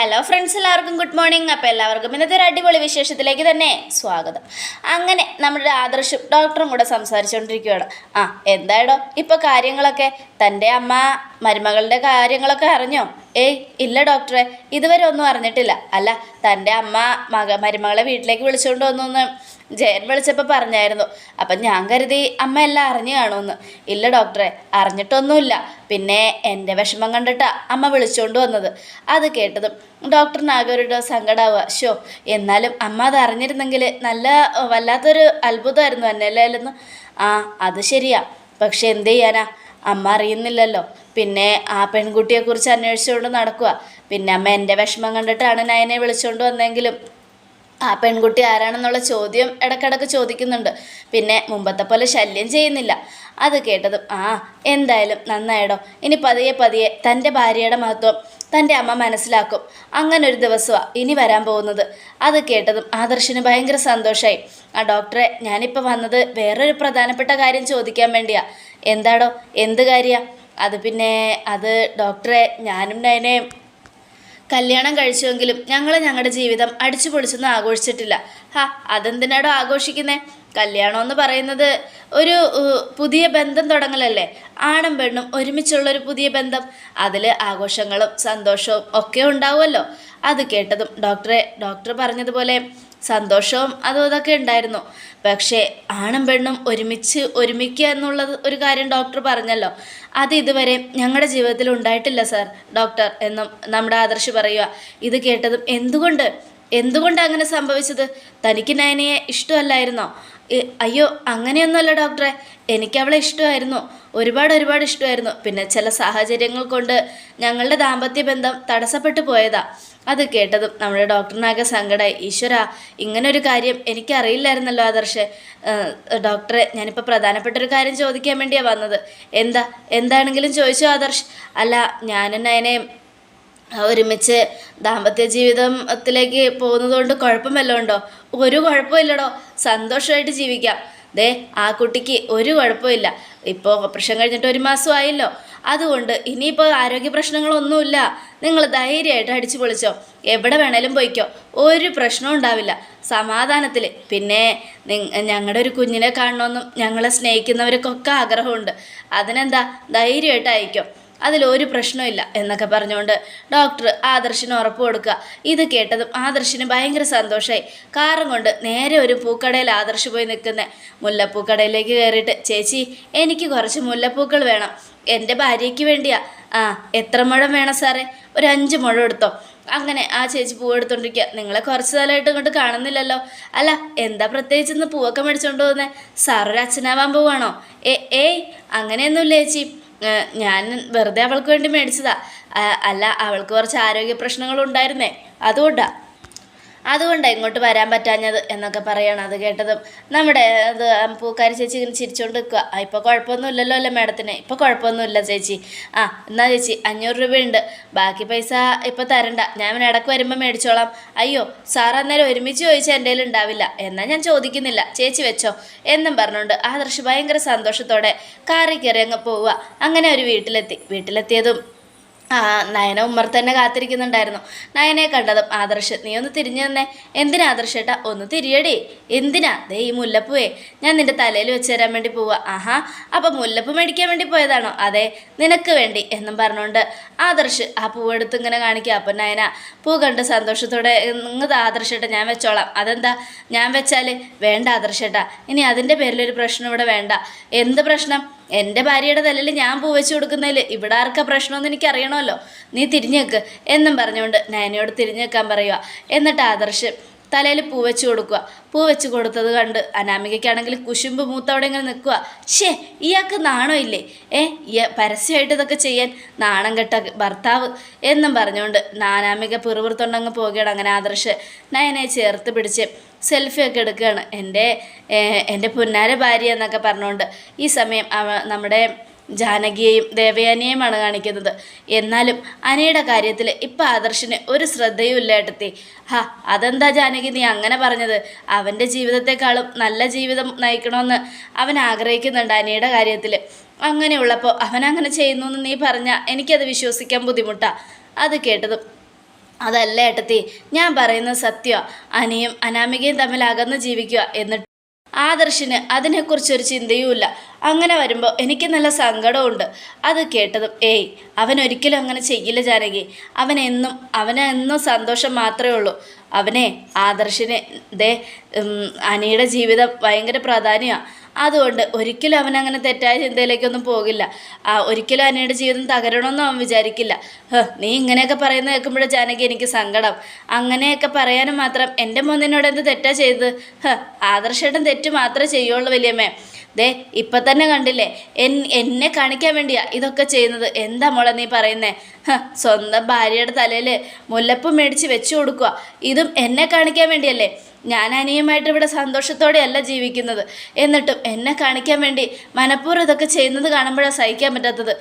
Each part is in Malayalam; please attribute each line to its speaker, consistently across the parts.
Speaker 1: ഹലോ ഫ്രണ്ട്സ് എല്ലാവർക്കും ഗുഡ് മോർണിംഗ് അപ്പോൾ എല്ലാവർക്കും ഇന്നത്തെ ഒരു അടിപൊളി വിശേഷത്തിലേക്ക് തന്നെ സ്വാഗതം. അങ്ങനെ നമ്മുടെ ആദർശും ഡോക്ടറും കൂടെ സംസാരിച്ചുകൊണ്ടിരിക്കുകയാണ് ആ എന്തായടോ ഇപ്പോൾ കാര്യങ്ങളൊക്കെ? തന്റെ അമ്മ മരുമകളുടെ കാര്യങ്ങളൊക്കെ അറിഞ്ഞോ? ഏയ് ഇല്ല ഡോക്ടറെ ഇതുവരെ ഒന്നും അറിഞ്ഞിട്ടില്ല. അല്ല തന്റെ അമ്മ മക മരുമകളെ വീട്ടിലേക്ക് വിളിച്ചുകൊണ്ട് വന്നു ജയൻ വിളിച്ചപ്പോൾ പറഞ്ഞായിരുന്നു. അപ്പം ഞാൻ കരുതി അമ്മ എല്ലാം അറിഞ്ഞു കാണുമെന്ന്. ഇല്ല ഡോക്ടറെ അറിഞ്ഞിട്ടൊന്നുമില്ല. പിന്നെ എന്റെ വിഷമം കണ്ടിട്ടാ അമ്മ വിളിച്ചുകൊണ്ട് വന്നത്. അത് കേട്ടതും ഡോക്ടറിനാകെ ഒരു സങ്കടമാവുക ഷോ എന്നാലും അമ്മ അത് അറിഞ്ഞിരുന്നെങ്കിൽ നല്ല വല്ലാത്തൊരു അത്ഭുതമായിരുന്നു എന്നെ എന്നല്ലേന്ന് ആ അത് ശരിയാ. പക്ഷെ എന്ത് ചെയ്യാനാ? അമ്മ അറിയുന്നില്ലല്ലോ. പിന്നെ ആ പെൺകുട്ടിയെക്കുറിച്ച് അന്വേഷിച്ചുകൊണ്ട് നടക്കുക പിന്നെ അമ്മ എന്റെ വിഷമം കണ്ടിട്ടാണ് നയനെ വിളിച്ചുകൊണ്ട് വന്നെങ്കിലും ആ പെൺകുട്ടി ആരാണെന്നുള്ള ചോദ്യം ഇടക്കിടക്ക് ചോദിക്കുന്നുണ്ട്. പിന്നെ മുമ്പത്തെ പോലെ ശല്യം ചെയ്യുന്നില്ല. അത് കേട്ടതും ആ എന്തായാലും നന്നായിടോ. ഇനി പതിയെ പതിയെ തന്റെ ഭാര്യയുടെ മഹത്വം തന്റെ അമ്മ മനസ്സിലാക്കും. അങ്ങനെ ഒരു ദിവസമാണ് ഇനി വരാൻ പോകുന്നത്. അത് കേട്ടതും ആദർശിന് ഭയങ്കര സന്തോഷമായി ആ ഡോക്ടറെ ഞാനിപ്പോൾ വന്നത് വേറൊരു പ്രധാനപ്പെട്ട കാര്യം ചോദിക്കാൻ വേണ്ടിയാ. എന്താടോ എന്ത് കാര്യമാണ് അത് പിന്നെ അത് ഡോക്ടറെ ഞാനും നയനെയും കല്യാണം കഴിച്ചുവെങ്കിലും ഞങ്ങൾ ഞങ്ങളുടെ ജീവിതം അടിച്ചു പൊളിച്ചൊന്നും ആഘോഷിച്ചിട്ടില്ല. ഹാ അതെന്തിനാടോ ആഘോഷിക്കുന്നേ? കല്യാണം എന്ന് പറയുന്നത് ഒരു പുതിയ ബന്ധം തുടങ്ങലല്ലേ? ആണും പെണ്ണും ഒരുമിച്ചുള്ള ഒരു പുതിയ ബന്ധം. അതിൽ ആഘോഷങ്ങളും സന്തോഷവും ഒക്കെ ഉണ്ടാവുമല്ലോ. അത് കേട്ടതും ഡോക്ടറെ ഡോക്ടർ പറഞ്ഞതുപോലെ സന്തോഷവും അതും ഇതൊക്കെ ഉണ്ടായിരുന്നു. പക്ഷേ ആണും പെണ്ണും ഒരുമിച്ച് ഒരുമിക്കുക എന്നുള്ളത് ഒരു കാര്യം ഡോക്ടർ പറഞ്ഞല്ലോ. അത് ഇതുവരെ ഞങ്ങളുടെ ജീവിതത്തിൽ ഉണ്ടായിട്ടില്ല സർ ഡോക്ടർ എന്നും നമ്മുടെ ആദർശ് പറയുക ഇത് കേട്ടതും എന്തുകൊണ്ട്? എന്തുകൊണ്ട് അങ്ങനെ സംഭവിച്ചത്? തനിക്ക് നയനയെ ഇഷ്ടമല്ലായിരുന്നോ? അയ്യോ അങ്ങനെയൊന്നുമല്ല ഡോക്ടറെ. എനിക്ക് അവളെ ഇഷ്ടമായിരുന്നു. ഒരുപാട് ഒരുപാട് ഇഷ്ടമായിരുന്നു. പിന്നെ ചില സാഹചര്യങ്ങൾ കൊണ്ട് ഞങ്ങളുടെ ദാമ്പത്യ ബന്ധം തടസ്സപ്പെട്ടു പോയതാ. അത് കേട്ടതും നമ്മുടെ ഡോക്ടറിനാകെ സങ്കടമായി ഈശ്വര ഇങ്ങനൊരു കാര്യം എനിക്കറിയില്ലായിരുന്നല്ലോ ആദർശ്. ഡോക്ടറെ ഞാനിപ്പോൾ പ്രധാനപ്പെട്ട ഒരു കാര്യം ചോദിക്കാൻ വേണ്ടിയാണ് വന്നത്. എന്താ എന്താണെങ്കിലും ചോദിച്ചോ ആദർശ്? അല്ല ഞാനും നയനെയും ഒരുമിച്ച് ദാമ്പത്യ ജീവിതത്തിലേക്ക് പോകുന്നതുകൊണ്ട് കുഴപ്പമല്ലോ ഉണ്ടോ? ഒരു കുഴപ്പമില്ലടോ സന്തോഷമായിട്ട് ജീവിക്കാം. ദേ ആ കുട്ടിക്ക് ഒരു കുഴപ്പമില്ല. ഇപ്പോൾ ഓപ്പറേഷൻ കഴിഞ്ഞിട്ട് ഒരു മാസം ആയല്ലോ. അതുകൊണ്ട് ഇനിയിപ്പോൾ ആരോഗ്യ പ്രശ്നങ്ങളൊന്നുമില്ല. നിങ്ങൾ ധൈര്യമായിട്ട് അടിച്ചു പൊളിച്ചോ. എവിടെ വേണേലും പോയിക്കോ. ഒരു പ്രശ്നവും ഉണ്ടാവില്ല. സമാധാനത്തിൽ പിന്നെ ഞങ്ങളുടെ ഒരു കുഞ്ഞിനെ കാണണമെന്നും ഞങ്ങളെ സ്നേഹിക്കുന്നവർക്കൊക്കെ ആഗ്രഹമുണ്ട്. അതിനെന്താ? ധൈര്യമായിട്ട് അയക്കും. അതിലൊരു പ്രശ്നമില്ല എന്നൊക്കെ പറഞ്ഞുകൊണ്ട് ഡോക്ടർ ആദർശിന് ഉറപ്പ് കൊടുക്കുക. ഇത് കേട്ടതും ആദർശിന് ഭയങ്കര സന്തോഷമായി കാറും കൊണ്ട് നേരെ ഒരു പൂക്കടയിൽ ആദർശ് പോയി നിൽക്കുന്നത് മുല്ലപ്പൂക്കടയിലേക്ക് കയറിയിട്ട് ചേച്ചി എനിക്ക് കുറച്ച് മുല്ലപ്പൂക്കൾ വേണം. എന്റെ ഭാര്യയ്ക്ക് വേണ്ടിയാ. ആ എത്ര മുഴം വേണം സാറേ? ഒരു അഞ്ച് മുഴം എടുത്തോ. അങ്ങനെ ആ ചേച്ചി പൂവ് എടുത്തോണ്ടിരിക്കുക. നിങ്ങളെ കുറച്ച് കാലമായിട്ട് ഇങ്ങോട്ട് കാണുന്നില്ലല്ലോ. അല്ല എന്താ പ്രത്യേകിച്ച് ഇന്ന് പൂവൊക്കെ മേടിച്ചോണ്ട് പോകുന്നത് സാറൊരു അച്ഛനാവാൻ പോവാണോ? ഏ ഏയ് അങ്ങനെയൊന്നുമില്ല ചേച്ചി. ഞാൻ വെറുതെ അവൾക്ക് വേണ്ടി മേടിച്ചതാ. അല്ല അവൾക്ക് കുറച്ച് ആരോഗ്യ പ്രശ്നങ്ങളുണ്ടായിരുന്നേ. അതുകൊണ്ടാ. അതുകൊണ്ടാണ് ഇങ്ങോട്ട് വരാൻ പറ്റാഞ്ഞത് എന്നൊക്കെ പറയണം അത് കേട്ടതും. നമ്മുടെ അത് പൂക്കാരി ചേച്ചി ഇങ്ങനെ ചിരിച്ചുകൊണ്ട് നിൽക്കുക ആ ഇപ്പോൾ കുഴപ്പമൊന്നുമില്ലല്ലോ അല്ലേ മാഡത്തിന്? ഇപ്പോൾ കുഴപ്പമൊന്നുമില്ല ചേച്ചി. ആ എന്നാ ചേച്ചി അഞ്ഞൂറ് രൂപയുണ്ട്. ബാക്കി പൈസ ഇപ്പോൾ തരണ്ട. ഞാൻ ഇടയ്ക്ക് വരുമ്പോൾ മേടിച്ചോളാം. അയ്യോ സാർ അന്നേരം ഒരുമിച്ച് ചോദിച്ചാൽ എന്റെ ഉണ്ടാവില്ല. എന്നാൽ ഞാൻ ചോദിക്കുന്നില്ല. ചേച്ചി വെച്ചോ. എന്നും പറഞ്ഞുകൊണ്ട് ആദർശ് ഭയങ്കര സന്തോഷത്തോടെ കാറി കയറി അങ്ങ് പോവുക അങ്ങനെ ഒരു വീട്ടിലെത്തി. വീട്ടിലെത്തിയതും നയന ഉമ്മർ തന്നെ കാത്തിരിക്കുന്നുണ്ടായിരുന്നു. നയനെ കണ്ടതും ആദർശ് നീ ഒന്ന് തിരിഞ്ഞു തന്നെ എന്തിനാ ആദർശേട്ടാ ഒന്ന് തിരിയടി. എന്തിനാ? ദേ ഈ മുല്ലപ്പൂവേ. ഞാൻ നിന്റെ തലയിൽ വെച്ച് തരാൻ വേണ്ടി പോവുക ആഹാ. അപ്പം മുല്ലപ്പൂ മേടിക്കാൻ വേണ്ടി പോയതാണോ? അതെ നിനക്ക് വേണ്ടി എന്നും പറഞ്ഞുകൊണ്ട് ആദർശ് ആ പൂവെടുത്ത് ഇങ്ങനെ കാണിക്കുക. അപ്പം നയന പൂ കണ്ട് സന്തോഷത്തോടെ നിങ്ങൾ ആദർശേട്ടാ ഞാൻ വെച്ചോളാം. അതെന്താ? ഞാൻ വെച്ചാൽ വേണ്ട ആദർശേട്ടാ ഇനി അതിന്റെ പേരിലൊരു പ്രശ്നം ഇവിടെ വേണ്ട. എന്ത് പ്രശ്നം? എന്റെ ഭാര്യയുടെ തലയിൽ ഞാൻ പൂ വെച്ച് കൊടുക്കുന്നതിൽ ഇവിടെ ആർക്കാ പ്രശ്നമെന്ന് എനിക്ക് അറിയണമല്ലോ നീ തിരിഞ്ഞേക്ക് എന്നും പറഞ്ഞുകൊണ്ട് നയനയോട് തിരിഞ്ഞേക്കാൻ പറയുക എന്നിട്ട് ആദർശ് തലയിൽ പൂ വെച്ച് കൊടുക്കുക പൂ വെച്ച് കൊടുത്തത് കണ്ട് അനാമികയ്ക്കാണെങ്കിൽ കുശുമ്പ് മൂത്തവിടെ ഇങ്ങനെ നിൽക്കുക ഷേ ഇയാൾക്ക് നാണോ ഇല്ലേ? ഏ പരസ്യമായിട്ട് ഇതൊക്കെ ചെയ്യാൻ നാണം കെട്ട ഭർത്താവ് എന്നും പറഞ്ഞുകൊണ്ട് നാനാമിക പിറുപിറുത്തൊണ്ടങ്ങ് പോകുകയാണ് അങ്ങനെ ആദർശ് നയനെ ചേർത്ത് പിടിച്ച് സെൽഫി ഒക്കെ എടുക്കുകയാണ്. എന്റെ എന്റെ പുന്നാര ഭാര്യ എന്നൊക്കെ പറഞ്ഞുകൊണ്ട് ഈ സമയം നമ്മുടെ ജാനകിയെയും ദേവയാനിയെയുമാണ് കാണിക്കുന്നത്. എന്നാലും അനയുടെ കാര്യത്തിൽ ഇപ്പം ആദർശിന് ഒരു ശ്രദ്ധയും ഇല്ല ഹാ അതെന്താ ജാനകി നീ അങ്ങനെ പറഞ്ഞത്? അവന്റെ ജീവിതത്തെക്കാളും നല്ല ജീവിതം നയിക്കണമെന്ന് അവൻ ആഗ്രഹിക്കുന്നുണ്ട് അനയുടെ കാര്യത്തിൽ. അങ്ങനെയുള്ളപ്പോൾ അവൻ അങ്ങനെ ചെയ്യുന്നു എന്ന് നീ പറഞ്ഞാൽ എനിക്കത് വിശ്വസിക്കാൻ ബുദ്ധിമുട്ടാണ് അത് കേട്ടതും അതല്ല ഏട്ടത്തി ഞാൻ പറയുന്നത് സത്യം. അനിയും അനാമികയും തമ്മിൽ അകന്ന് ജീവിക്കുക എന്നിട്ട് ആദർശിന് അതിനെക്കുറിച്ചൊരു ചിന്തയുമില്ല. അങ്ങനെ വരുമ്പോൾ എനിക്ക് നല്ല സങ്കടമുണ്ട് അത് കേട്ടതും ഏയ് അവൻ ഒരിക്കലും അങ്ങനെ ചെയ്യില്ല ജാനകി. അവൻ എന്നും സന്തോഷം മാത്രമേ ഉള്ളൂ. അവനെ ആദർശിനെ ദേ അനിയുടെ ജീവിതം ഭയങ്കര പ്രാധാന്യമാണ് അതുകൊണ്ട് ഒരിക്കലും അവൻ അങ്ങനെ തെറ്റായ ചിന്തയിലേക്കൊന്നും പോകില്ല. ആ ഒരിക്കലും അനിയുടെ ജീവിതം തകരണമെന്നും അവൻ വിചാരിക്കില്ല. നീ ഇങ്ങനെയൊക്കെ പറയുന്നത് കേൾക്കുമ്പോഴേ ജാനകി എനിക്ക് സങ്കടം. അങ്ങനെയൊക്കെ പറയാനും മാത്രം എന്റെ മോന്നിനോട് എന്ത് തെറ്റാ ചെയ്തത്? ആദർശേട്ടൻ തെറ്റ് മാത്രമേ ചെയ്യുള്ളൂ വലിയമ്മേ. ദേ ഇപ്പൊ തന്നെ കണ്ടില്ലേ? എൻ എന്നെ കാണിക്കാൻ വേണ്ടിയാ ഇതൊക്കെ ചെയ്യുന്നത്. എന്താ മോളെ നീ പറയുന്നേ? സ്വന്തം ഭാര്യയുടെ തലയിൽ മുല്ലപ്പ് മേടിച്ച് വെച്ചു കൊടുക്കുക ഇതും എന്നെ കാണിക്കാൻ വേണ്ടിയല്ലേ? ഞാൻ അനിയമായിട്ട് ഇവിടെ സന്തോഷത്തോടെയല്ല ജീവിക്കുന്നത്. എന്നിട്ടും എന്നെ കാണിക്കാൻ വേണ്ടി മനഃപൂർവം ഇതൊക്കെ ചെയ്യുന്നത് കാണുമ്പോഴാണ് സഹിക്കാൻ പറ്റാത്തത്.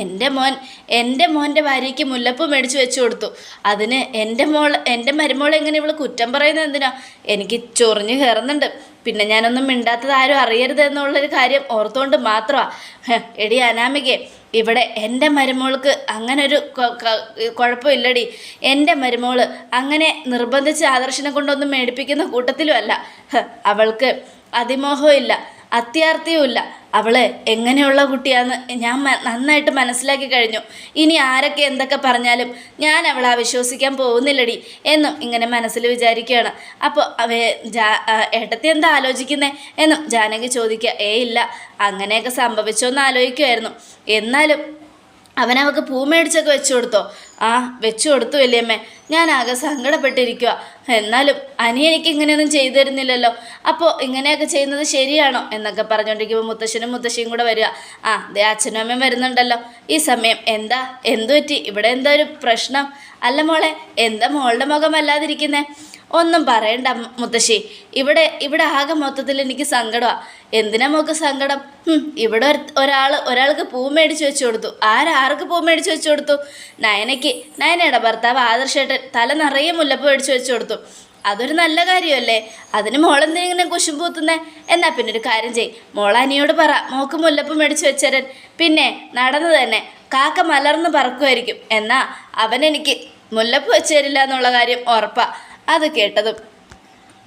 Speaker 1: എന്റെ മോൻ എന്റെ മോന്റെ ഭാര്യയ്ക്ക് മുല്ലപ്പ് മേടിച്ച് വെച്ചു കൊടുത്തു. അതിന് എന്റെ മോൾ എന്റെ മരുമോളെ എങ്ങനെ ഇവൾ കുറ്റം പറയുന്നത് എന്തിനാ? എനിക്ക് ചൊറിഞ്ഞു കയറുന്നുണ്ട് പിന്നെ ഞാനൊന്നും മിണ്ടാത്തത് ആരും അറിയരുത് എന്നുള്ളൊരു കാര്യം ഓർത്തുകൊണ്ട് മാത്രമാണ് എടി അനാമികെ ഇവിടെ എന്റെ മരുമോൾക്ക് അങ്ങനൊരു കുഴപ്പമില്ലടി. എന്റെ മരുമോൾ അങ്ങനെ നിർബന്ധിച്ച് ആദർശനെ കൊണ്ടൊന്നും മേടിപ്പിക്കുന്ന കൂട്ടത്തിലും അല്ല അവൾക്ക് അതിമോഹവും ഇല്ല അത്യാർത്ഥിയുമില്ല. അവൾ എങ്ങനെയുള്ള കുട്ടിയാന്ന് ഞാൻ നന്നായിട്ട് മനസ്സിലാക്കി കഴിഞ്ഞു. ഇനി ആരൊക്കെ എന്തൊക്കെ പറഞ്ഞാലും ഞാൻ അവളെ വിശ്വസിക്കാൻ പോകുന്നില്ലടി എന്നും ഇങ്ങനെ മനസ്സിൽ വിചാരിക്കുകയാണ്. അപ്പോൾ അവ ജാ ഏട്ടത്തി എന്താ ആലോചിക്കുന്നേ എന്നും ജാനകി ചോദിക്കുക. ഏ ഇല്ല അങ്ങനെയൊക്കെ സംഭവിച്ചോന്ന് ആലോചിക്കുമായിരുന്നു എന്നാലും അവൻ അവൾക്ക് പൂ മേടിച്ചൊക്കെ വെച്ചു കൊടുത്തോ. ആ വെച്ചു കൊടുത്തു ഞാൻ ആകെ സങ്കടപ്പെട്ടിരിക്കുക എന്നാലും അനിയനിക്ക് ഇങ്ങനെയൊന്നും ചെയ്തു തരുന്നില്ലല്ലോ. അപ്പോൾ ഇങ്ങനെയൊക്കെ ചെയ്യുന്നത് ശരിയാണോ എന്നൊക്കെ പറഞ്ഞുകൊണ്ടിരിക്കുമ്പോൾ മുത്തശ്ശനും മുത്തശ്ശിയും കൂടെ വരിക. ആ ദേ അച്ഛനും അമ്മയും വരുന്നുണ്ടല്ലോ. ഈ സമയം എന്താ? എന്തു പറ്റി ഇവിടെ എന്താ ഒരു പ്രശ്നം? അല്ല മോളെ എന്താ മോളുടെ മുഖം അല്ലാതിരിക്കുന്നേ ഒന്നും പറയണ്ട മുത്തശ്ശി. ഇവിടെ ഇവിടെ ആകെ മൊത്തത്തിൽ എനിക്ക് സങ്കടമാണ് എന്തിനാ മോക്ക് സങ്കടം? ഇവിടെ ഒരാൾ ഒരാൾക്ക് പൂ മേടിച്ച് വെച്ച് കൊടുത്തു. ആരാർക്ക് പൂ മേടിച്ച് വെച്ച് കൊടുത്തു? നയനയ്ക്ക്. നയനയുടെ ഭർത്താവ് ആദർശേട്ടൻ തല നിറയെ മുല്ലപ്പൂ മേടിച്ച് വെച്ച് കൊടുത്തു. അതൊരു നല്ല കാര്യമല്ലേ? അതിന് മോളെന്തിങ്ങനെ കുശുമ്പൂത്തുന്നേ എന്നാ പിന്നെ ഒരു കാര്യം ചെയ് മോളനിയോട് പറ മോക്ക് മുല്ലപ്പ് മേടിച്ച് വെച്ചരൻ. പിന്നെ നടന്നു തന്നെ. കാക്ക മലർന്ന് പറക്കുമായിരിക്കും എന്നാ അവനെനിക്ക് മുല്ലപ്പ് വെച്ചു തരില്ല എന്നുള്ള കാര്യം ഉറപ്പാ. അത് കേട്ടതും.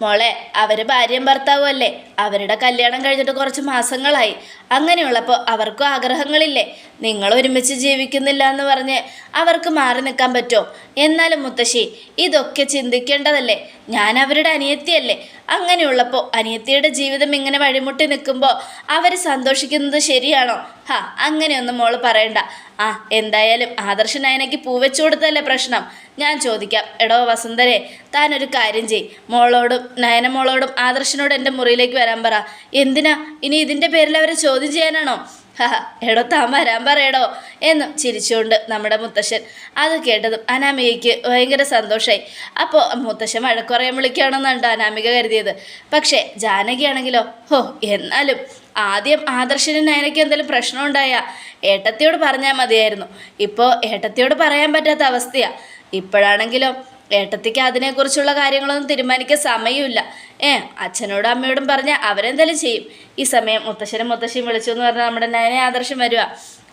Speaker 1: മോളെ അവർ ഭാര്യയും ഭർത്താവും അല്ലേ അവരുടെ കല്യാണം കഴിഞ്ഞിട്ട് കുറച്ച് മാസങ്ങളായി. അങ്ങനെയുള്ളപ്പോൾ അവർക്കും ആഗ്രഹങ്ങളില്ലേ? നിങ്ങൾ ഒരുമിച്ച് ജീവിക്കുന്നില്ല എന്ന് പറഞ്ഞ് അവർക്ക് മാറി നിൽക്കാൻ പറ്റുമോ? എന്നാലും മുത്തശ്ശി ഇതൊക്കെ ചിന്തിക്കേണ്ടതല്ലേ? ഞാൻ അവരുടെ അനിയത്തിയല്ലേ? അങ്ങനെയുള്ളപ്പോൾ അനിയത്തിയുടെ ജീവിതം ഇങ്ങനെ വഴിമുട്ടി നിൽക്കുമ്പോൾ അവർ സന്തോഷിക്കുന്നത് ശരിയാണോ? ഹാ അങ്ങനെയൊന്നും മോൾ പറയണ്ട. ആ എന്തായാലും ആദർശ നായനയ്ക്ക് പൂവെച്ചു കൊടുത്തല്ലേ പ്രശ്നം? ഞാൻ ചോദിക്കാം. എടോ വസന്തരെ താനൊരു കാര്യം ചെയ്. മോളോടും നയനമോളോടും ആദർശനോട് എന്റെ മുറിയിലേക്ക് വരാൻ പറ. എന്തിനാ? ഇനി ഇതിന്റെ പേരിൽ അവരെ ചോദ്യം ചെയ്യാനാണോ? എടോ താൻ വരാൻ പറയടോ എന്നും ചിരിച്ചുകൊണ്ട് നമ്മുടെ മുത്തശ്ശൻ അത് കേട്ടതും അനാമികയ്ക്ക് ഭയങ്കര സന്തോഷമായി അപ്പോൾ മുത്തശ്ശൻ വഴക്കുറയാൻ വിളിക്കുകയാണെന്നുണ്ട് അനാമിക കരുതിയത്. പക്ഷേ ജാനകിയാണെങ്കിലോ? ഹോ എന്നാലും ആദ്യം ആദർശനും നയനയ്ക്ക് എന്തെങ്കിലും പ്രശ്നം ഉണ്ടായാൽ ഏട്ടത്തിയോട് പറഞ്ഞാൽ മതിയായിരുന്നു. ഇപ്പോൾ ഏട്ടത്തിയോട് പറയാൻ പറ്റാത്ത അവസ്ഥയാണ് ഇപ്പോഴാണെങ്കിലോ ഏട്ടത്തിക്ക് അതിനെക്കുറിച്ചുള്ള കാര്യങ്ങളൊന്നും തീരുമാനിക്കാൻ സമയമില്ല. ഏ അച്ഛനോടും അമ്മയോടും പറഞ്ഞ അവരെന്തെങ്കിലും ചെയ്യും. ഈ സമയം മുത്തശ്ശനും മുത്തശ്ശിയും വിളിച്ചു എന്ന് പറഞ്ഞാൽ നമ്മുടെ നയനെ ആദർശം വരിക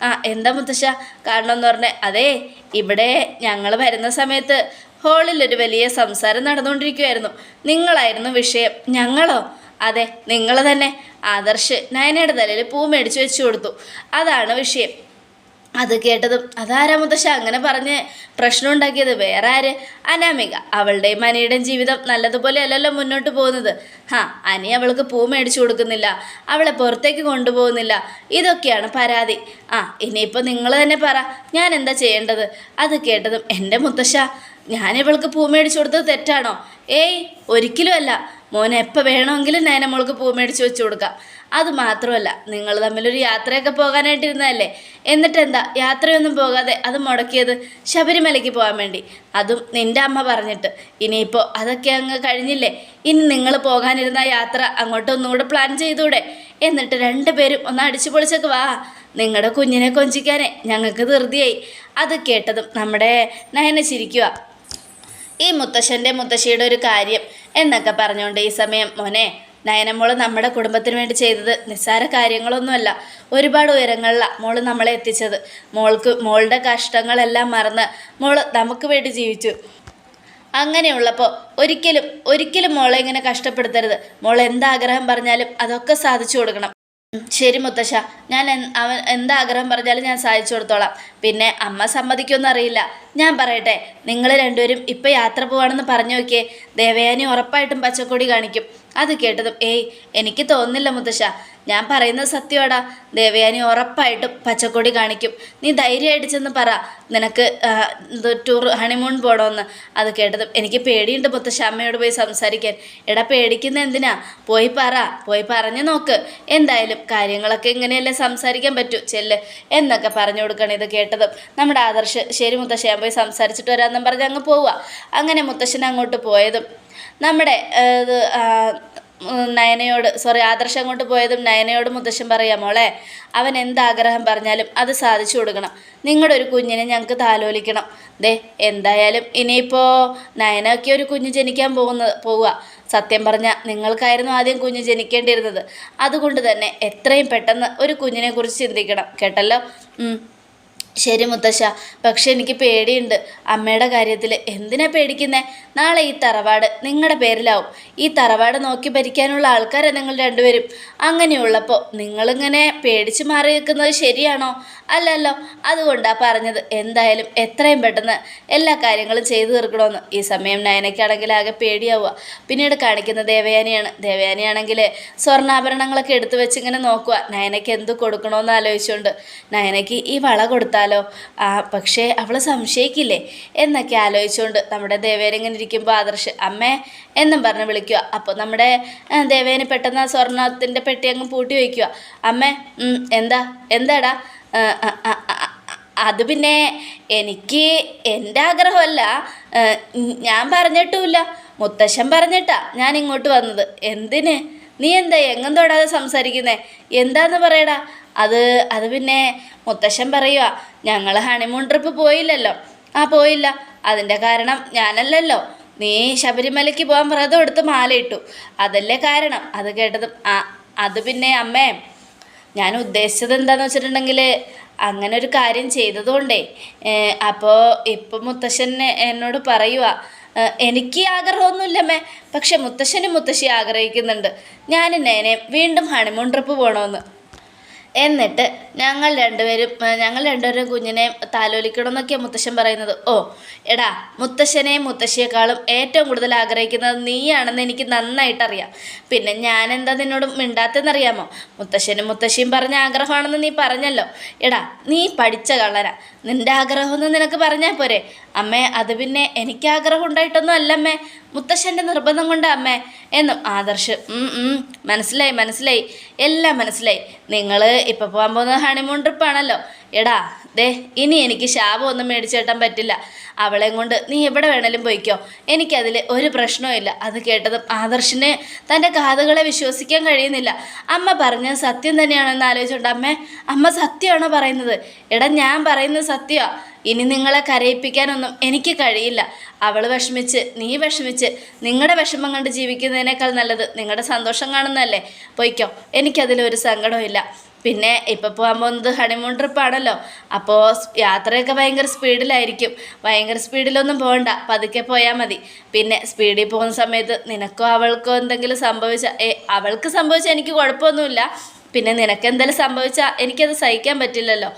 Speaker 1: ആ എന്താ മുത്തശ്ശ? കാരണം എന്ന് പറഞ്ഞേ അതെ ഇവിടെ ഞങ്ങൾ വരുന്ന സമയത്ത് ഹോളിൽ ഒരു വലിയ സംസാരം നടന്നുകൊണ്ടിരിക്കുമായിരുന്നു നിങ്ങളായിരുന്നു വിഷയം. ഞങ്ങളോ? അതെ നിങ്ങൾ തന്നെ. ആദർശ് നയനയുടെ തലയിൽ പൂ മേടിച്ച് വെച്ചു കൊടുത്തു. അതാണ് വിഷയം. അത് കേട്ടതും അതാരാ മുത്തശ്ശ? അങ്ങനെ പറഞ്ഞ് പ്രശ്നം ഉണ്ടാക്കിയത് വേറെ ആര്? അനാമിക. അവളുടെയും അനിയുടെയും ജീവിതം നല്ലതുപോലെ അല്ലല്ലോ മുന്നോട്ട് പോകുന്നത്. ഹാ അനി അവൾക്ക് പൂ മേടിച്ചു കൊടുക്കുന്നില്ല. അവളെ പുറത്തേക്ക് കൊണ്ടുപോകുന്നില്ല. ഇതൊക്കെയാണ് പരാതി. ആ ഇനിയിപ്പോൾ നിങ്ങൾ തന്നെ പറ. ഞാൻ എന്താ ചെയ്യേണ്ടത്? അത് കേട്ടതും എന്റെ മുത്തശ്ശ ഞാൻ ഇവൾക്ക് പൂ മേടിച്ചു കൊടുത്തത് തെറ്റാണോ? ഏയ് ഒരിക്കലും അല്ല മോനെ എപ്പോൾ വേണമെങ്കിലും നയന മോൾക്ക് പൂ മേടിച്ച് വെച്ച് കൊടുക്കാം. അത് മാത്രമല്ല നിങ്ങൾ തമ്മിലൊരു യാത്രയൊക്കെ പോകാനായിട്ടിരുന്നതല്ലേ? എന്നിട്ട് എന്താ യാത്രയൊന്നും പോകാതെ അത് മുടക്കിയത് ശബരിമലയ്ക്ക് പോകാൻ വേണ്ടി. അതും നിന്റെ അമ്മ പറഞ്ഞിട്ട്. ഇനിയിപ്പോൾ അതൊക്കെ അങ്ങ് കഴിഞ്ഞില്ലേ? ഇനി നിങ്ങൾ പോകാനിരുന്ന യാത്ര അങ്ങോട്ടൊന്നും കൂടെ പ്ലാൻ ചെയ്തൂടെ? എന്നിട്ട് രണ്ടുപേരും ഒന്ന് അടിച്ചു പൊളിച്ചൊക്കെ വാ. നിങ്ങളുടെ കുഞ്ഞിനെ കൊഞ്ചിക്കാനേ ഞങ്ങൾക്ക് ധൃതിയായി. അത് കേട്ടതും നമ്മുടെ നയന ചിരിക്കുക ഈ മുത്തശ്ശന്റെ മുത്തശ്ശിയുടെ ഒരു കാര്യം എന്നൊക്കെ പറഞ്ഞുകൊണ്ട് ഈ സമയം മോനെ നയനമോൾ നമ്മുടെ കുടുംബത്തിന് വേണ്ടി ചെയ്തത് നിസ്സാര കാര്യങ്ങളൊന്നുമല്ല. ഒരുപാട് ഉയരങ്ങളിലാണ് മോൾ നമ്മളെ എത്തിച്ചത്. മോൾക്ക് മോളുടെ കഷ്ടങ്ങളെല്ലാം മറന്ന് മോൾ നമുക്ക് വേണ്ടി ജീവിച്ചു. അങ്ങനെയുള്ളപ്പോൾ ഒരിക്കലും ഒരിക്കലും മോളെ ഇങ്ങനെ കഷ്ടപ്പെടുത്തരുത്. മോൾ എന്താഗ്രഹം പറഞ്ഞാലും അതൊക്കെ സാധിച്ചു കൊടുക്കണം. ശരി മുത്തശ്ശ ഞാൻ അവൻ എന്താഗ്രഹം പറഞ്ഞാലും ഞാൻ സാധിച്ചു കൊടുത്തോളാം. പിന്നെ അമ്മ സമ്മതിക്കുമെന്ന് അറിയില്ല. ഞാൻ പറയട്ടെ നിങ്ങൾ രണ്ടുപേരും ഇപ്പം യാത്ര പോവാണെന്ന് പറഞ്ഞു നോക്കിയേ ദേവയാനി ഉറപ്പായിട്ടും പച്ചക്കൊടി കാണിക്കും. അത് കേട്ടതും ഏയ് എനിക്ക് തോന്നുന്നില്ല മുത്തശ്ശ. ഞാൻ പറയുന്നത് സത്യമാടാ ദേവയാനി ഉറപ്പായിട്ടും പച്ചക്കൊടി കാണിക്കും. നീ ധൈര്യമായിട്ട് ചെന്ന് പറ. നിനക്ക് ടൂർ ഹണിമൂൺ പോകണമെന്ന് അത് കേട്ടതും എനിക്ക് പേടിയുണ്ട് മുത്തശ്ശ അമ്മയോട് പോയി സംസാരിക്കാൻ. എടാ പേടിക്കുന്ന എന്തിനാ? പോയി പറ. പോയി പറഞ്ഞു നോക്ക്. എന്തായാലും കാര്യങ്ങളൊക്കെ ഇങ്ങനെയല്ലേ സംസാരിക്കാൻ പറ്റൂ. ചെല്ല്. എന്നൊക്കെ പറഞ്ഞു കൊടുക്കണം ഇത് കേട്ടതും. നമ്മുടെ ആദർശ് ശരി മുത്തശ്ശ ഞാൻ പോയി സംസാരിച്ചിട്ട് വരാമെന്നും പറഞ്ഞ് അങ്ങ് പോവുക. അങ്ങനെ മുത്തശ്ശൻ അങ്ങോട്ട് പോയതും. നമ്മുടെ നയനയോട് സോറി ആദർശം അങ്ങോട്ട് പോയതും നയനയോട് മുത്തശ്ശൻ പറയാം മോളെ. അവൻ എന്താഗ്രഹം പറഞ്ഞാലും അത് സാധിച്ചു കൊടുക്കണം. നിങ്ങളുടെ ഒരു കുഞ്ഞിനെ ഞങ്ങൾക്ക് താലോലിക്കണം. ദേ എന്തായാലും ഇനിയിപ്പോൾ നയനൊക്കെ ഒരു കുഞ്ഞ് ജനിക്കാൻ പോകുന്നത് പോവുക. സത്യം പറഞ്ഞാൽ നിങ്ങൾക്കായിരുന്നു ആദ്യം കുഞ്ഞ് ജനിക്കേണ്ടിയിരുന്നത്. അതുകൊണ്ട് തന്നെ എത്രയും പെട്ടെന്ന് ഒരു കുഞ്ഞിനെക്കുറിച്ച് ചിന്തിക്കണം. കേട്ടല്ലോ. ശരി മുത്തശ്ശ പക്ഷെ എനിക്ക് പേടിയുണ്ട്. അമ്മയുടെ കാര്യത്തിൽ എന്തിനാ പേടിക്കുന്നേ? നാളെ ഈ തറവാട് നിങ്ങളുടെ പേരിലാവും. ഈ തറവാട് നോക്കി ഭരിക്കാനുള്ള ആൾക്കാരെ നിങ്ങൾ രണ്ടുപേരും. അങ്ങനെയുള്ളപ്പോൾ നിങ്ങളിങ്ങനെ പേടിച്ച് മാറി നിൽക്കുന്നത് ശരിയാണോ? അല്ലല്ലോ അതുകൊണ്ടാണ് പറഞ്ഞത്. എന്തായാലും എത്രയും പെട്ടെന്ന് എല്ലാ കാര്യങ്ങളും ചെയ്തു തീർക്കണമെന്ന്. ഈ സമയം നയനയ്ക്കാണെങ്കിൽ ആകെ പേടിയാവുക. പിന്നീട് കാണിക്കുന്ന ദേവയാനിയാണ്. ദേവയാനിയാണെങ്കിൽ സ്വർണാഭരണങ്ങളൊക്കെ എടുത്തു വെച്ച് ഇങ്ങനെ നോക്കുക. നയനയ്ക്ക് എന്ത് കൊടുക്കണമെന്ന് ആലോചിച്ചുകൊണ്ട് നയനയ്ക്ക് ഈ വള കൊടുത്താലോ ആ പക്ഷേ അവൾ സംശയിക്കില്ലേ? എന്നൊക്കെ ആലോചിച്ചുകൊണ്ട് നമ്മുടെ ഇങ്ങനെ ഇരിക്കുമ്പോൾ ആദർശ് അമ്മേ എന്നും പറഞ്ഞ് വിളിക്കുക. അപ്പോൾ നമ്മുടെ ദേവേന് പെട്ടെന്ന് ആ സ്വർണത്തിന്റെ പെട്ടി അങ്ങ് പൂട്ടി വയ്ക്കുക. അമ്മേ എന്താ? എന്താടാ? അത് പിന്നെ എനിക്ക് എന്റെ ആഗ്രഹമല്ല. ഞാൻ പറഞ്ഞിട്ടുമില്ല. മുത്തശ്ശൻ പറഞ്ഞിട്ടാ ഞാൻ ഇങ്ങോട്ട് വന്നത്. എന്തിന്? നീ എന്താ എങ്ങും തൊടാതെ സംസാരിക്കുന്നേ? എന്താന്ന് പറയടാ? അത് അത് പിന്നെ മുത്തശ്ശൻ പറയുക ഞങ്ങൾ ഹണിമൂൺ ട്രിപ്പ് പോയില്ലല്ലോ. ആ പോയില്ല. അതിന്റെ കാരണം ഞാനല്ലല്ലോ. നീ ശബരിമലയ്ക്ക് പോകാൻ വ്രതം എടുത്ത് മാലയിട്ടു. അതല്ലേ കാരണം? അത് കേട്ടതും ആ അത് പിന്നെ അമ്മേ ഞാൻ ഉദ്ദേശിച്ചത് എന്താന്ന് വെച്ചിട്ടുണ്ടെങ്കിൽ അങ്ങനെ ഒരു കാര്യം ചെയ്തതുകൊണ്ടേ അപ്പോൾ ഇപ്പം മുത്തശ്ശൻ എന്നോട് പറയുക എനിക്ക് ആഗ്രഹമൊന്നുമില്ലമ്മേ പക്ഷെ മുത്തശ്ശനും മുത്തശ്ശി ആഗ്രഹിക്കുന്നുണ്ട്. ഞാനും നേനെ വീണ്ടും ഹണിമൂൺ ട്രിപ്പ് പോകണമെന്ന് എന്നിട്ട് ഞങ്ങൾ രണ്ടുപേരും ഞങ്ങൾ രണ്ടുപേരും കുഞ്ഞിനെ താലോലിക്കണം എന്നൊക്കെയാണ് മുത്തശ്ശൻ പറയുന്നത്. ഓ എടാ മുത്തശ്ശനെയും മുത്തശ്ശിയെക്കാളും ഏറ്റവും കൂടുതൽ ആഗ്രഹിക്കുന്നത് നീയാണെന്ന് എനിക്ക് നന്നായിട്ടറിയാം. പിന്നെ ഞാൻ എന്താ നിന്നോട് മിണ്ടാത്തെന്നറിയാമോ മുത്തശ്ശനും മുത്തശ്ശിയും പറഞ്ഞ ആഗ്രഹമാണെന്ന് നീ പറഞ്ഞല്ലോ. എടാ നീ പഠിച്ച കളര നിന്റെ ആഗ്രഹമൊന്നും നിനക്ക് പറഞ്ഞാൽ പോരെ. അമ്മേ അത് പിന്നെ എനിക്ക് ആഗ്രഹം ഉണ്ടായിട്ടൊന്നും അല്ലമ്മേ. മുത്തശ്ശന്റെ നിർബന്ധം കൊണ്ട് അമ്മേ. എന്നും ആദർശ് മനസ്സിലായി മനസ്സിലായി. എല്ലാം മനസ്സിലായി. നിങ്ങൾ ഇപ്പോൾ പോകാൻ പോകുന്നത് ഹണിമൂൺ ട്രിപ്പാണല്ലോ എടാ ദേ ഇനി എനിക്ക് ശാപം ഒന്നും മേടിച്ചേട്ടാൻ പറ്റില്ല. അവളെയും കൊണ്ട് നീ എവിടെ വേണേലും പോയിക്കോ. എനിക്കതിൽ ഒരു പ്രശ്നവും ഇല്ല. അത് കേട്ടതും ആദർശിന് തന്റെ കാതുകളെ വിശ്വസിക്കാൻ കഴിയുന്നില്ല. അമ്മ പറഞ്ഞ സത്യം തന്നെയാണോ എന്ന് ആലോചിച്ചുകൊണ്ട് അമ്മേ അമ്മ സത്യമാണോ പറയുന്നത്? എടാ ഞാൻ പറയുന്നത് സത്യമാണ് ഇനി നിങ്ങളെ കരയിപ്പിക്കാനൊന്നും എനിക്ക് കഴിയില്ല. അവൾ വിഷമിച്ച് നീ വിഷമിച്ച് നിങ്ങളുടെ വിഷമം കണ്ട് ജീവിക്കുന്നതിനേക്കാൾ നല്ലത് നിങ്ങളുടെ സന്തോഷം കാണുന്നതല്ലേ? പൊയ്ക്കോ. എനിക്കതിലൊരു സങ്കടവും ഇല്ല പിന്നെ ഇപ്പോൾ പോകാൻ പോകുന്നത് ഹണിമൂൺ ട്രിപ്പാണല്ലോ അപ്പോൾ യാത്രയൊക്കെ ഭയങ്കര സ്പീഡിലായിരിക്കും. ഭയങ്കര സ്പീഡിലൊന്നും പോകണ്ട പതുക്കെ പോയാൽ മതി. പിന്നെ സ്പീഡിൽ പോകുന്ന സമയത്ത് നിനക്കോ അവൾക്കോ എന്തെങ്കിലും സംഭവിച്ച അവൾക്ക് സംഭവിച്ചാൽ എനിക്ക് കുഴപ്പമൊന്നുമില്ല. പിന്നെ നിനക്ക് എന്തെങ്കിലും സംഭവിച്ചാൽ എനിക്കത് സഹിക്കാൻ പറ്റില്ലല്ലോ.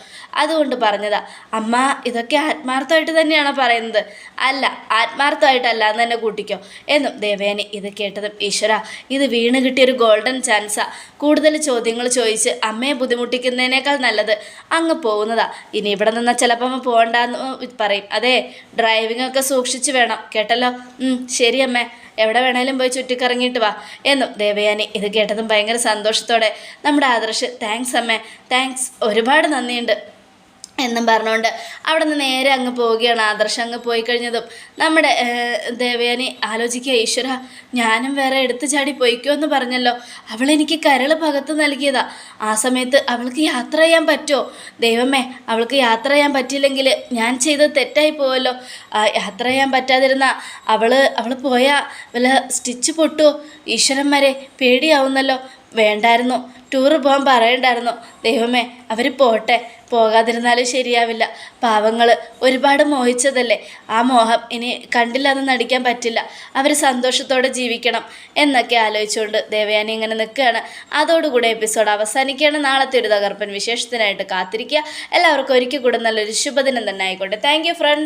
Speaker 1: അതുകൊണ്ട് പറഞ്ഞതാ അമ്മ ഇതൊക്കെ ആത്മാർത്ഥമായിട്ട് തന്നെയാണോ പറയുന്നത്? അല്ല ആത്മാർത്ഥമായിട്ടല്ല എന്ന് തന്നെ കൂട്ടിക്കോ. എന്നും ദേവേനെ ഇത് കേട്ടതും ഈശ്വര ഇത് വീണ് കിട്ടിയൊരു ഗോൾഡൻ ചാൻസാ കൂടുതൽ ചോദ്യങ്ങൾ ചോദിച്ച് അമ്മയെ ബുദ്ധിമുട്ടിക്കുന്നതിനേക്കാൾ നല്ലത് അങ്ങ് പോകുന്നതാ. ഇനി ഇവിടെ നിന്നാൽ ചിലപ്പോൾ അമ്മ പോകണ്ടെന്ന് പറയും. അതെ ഡ്രൈവിംഗ് ഒക്കെ സൂക്ഷിച്ച് വേണം. കേട്ടല്ലോ? ശരി അമ്മേ. എവിടെ വേണേലും പോയി ചുറ്റിക്കറങ്ങിയിട്ട് വാ. എന്നും ദേവയാനി ഇത് കേട്ടതും ഭയങ്കര സന്തോഷത്തോടെ നമ്മുടെ ആദർശ് താങ്ക്സ് അമ്മേ. താങ്ക്സ് ഒരുപാട് നന്ദിയുണ്ട്. എന്നും പറഞ്ഞുകൊണ്ട് അവിടെ നിന്ന് നേരെ അങ്ങ് പോവുകയാണ്. ആദർശം അങ്ങ് പോയി കഴിഞ്ഞതും നമ്മുടെ ദേവയാനി ആലോചിക്കുക ഈശ്വര ഞാനും വേറെ എടുത്തു ചാടി പോയിക്കോ എന്ന് പറഞ്ഞല്ലോ. അവളെനിക്ക് കരൾ പകത്ത് നൽകിയതാ. ആ സമയത്ത് അവൾക്ക് യാത്ര ചെയ്യാൻ പറ്റുമോ ദൈവമേ അവൾക്ക് യാത്ര ചെയ്യാൻ പറ്റിയില്ലെങ്കിൽ ഞാൻ ചെയ്ത് തെറ്റായി പോവല്ലോ. യാത്ര ചെയ്യാൻ പറ്റാതിരുന്ന അവൾ അവൾ പോയാൽ വല്ല സ്റ്റിച്ച് പൊട്ടുമോ ഈശ്വരന്മാരെ പേടിയാവുന്നല്ലോ. വേണ്ടായിരുന്നു. ടൂറ് പോകാൻ പറയണ്ടായിരുന്നു. ദൈവമേ അവർ പോട്ടെ. പോകാതിരുന്നാലും ശരിയാവില്ല. പാവങ്ങൾ ഒരുപാട് മോഹിച്ചതല്ലേ? ആ മോഹം ഇനി കണ്ടില്ലാതെ നടിക്കാൻ പറ്റില്ല. അവർ സന്തോഷത്തോടെ ജീവിക്കണം എന്നൊക്കെ ആലോചിച്ചുകൊണ്ട് ദേവയാനി ഇങ്ങനെ നിൽക്കുകയാണ്. അതോടുകൂടെ എപ്പിസോഡ് അവസാനിക്കുകയാണ്. നാളത്തെ ഒരു തകർപ്പൻ വിശേഷത്തിനായിട്ട് കാത്തിരിക്കുക. എല്ലാവർക്കും ഒരിക്കൽ കൂടെ നല്ലൊരു ശുഭദിനം തന്നെ ആയിക്കോട്ടെ. Thank friends